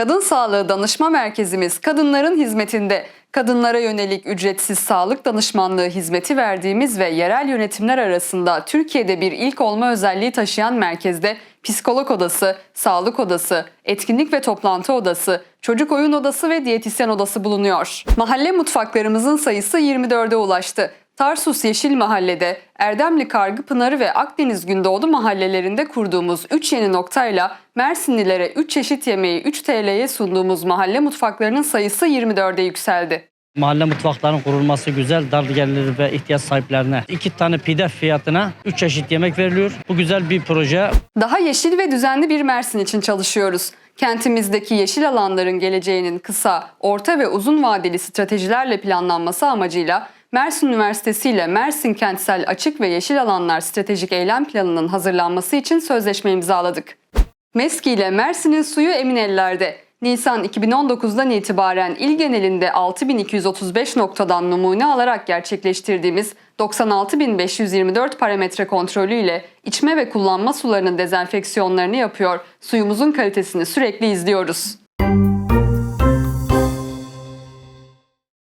Kadın Sağlığı Danışma Merkezimiz kadınların hizmetinde. Kadınlara yönelik ücretsiz sağlık danışmanlığı hizmeti verdiğimiz ve yerel yönetimler arasında Türkiye'de bir ilk olma özelliği taşıyan merkezde psikolog odası, sağlık odası, etkinlik ve toplantı odası, çocuk oyun odası ve diyetisyen odası bulunuyor. Mahalle mutfaklarımızın sayısı 24'e ulaştı. Tarsus Yeşil Mahalle'de, Erdemli Kargıpınarı ve Akdeniz Gündoğdu mahallelerinde kurduğumuz 3 yeni noktayla Mersinlilere 3 çeşit yemeği 3 TL'ye sunduğumuz mahalle mutfaklarının sayısı 24'e yükseldi. Mahalle mutfaklarının kurulması güzel. Dar gelirli ve ihtiyaç sahiplerine iki tane pide fiyatına 3 çeşit yemek veriliyor. Bu güzel bir proje. Daha yeşil ve düzenli bir Mersin için çalışıyoruz. Kentimizdeki yeşil alanların geleceğinin kısa, orta ve uzun vadeli stratejilerle planlanması amacıyla Mersin Üniversitesi ile Mersin Kentsel Açık ve Yeşil Alanlar Stratejik Eylem Planı'nın hazırlanması için sözleşme imzaladık. MESKİ ile Mersin'in suyu emin ellerde. Nisan 2019'dan itibaren il genelinde 6235 noktadan numune alarak gerçekleştirdiğimiz 96524 parametre kontrolüyle içme ve kullanma sularının dezenfeksiyonlarını yapıyor, suyumuzun kalitesini sürekli izliyoruz.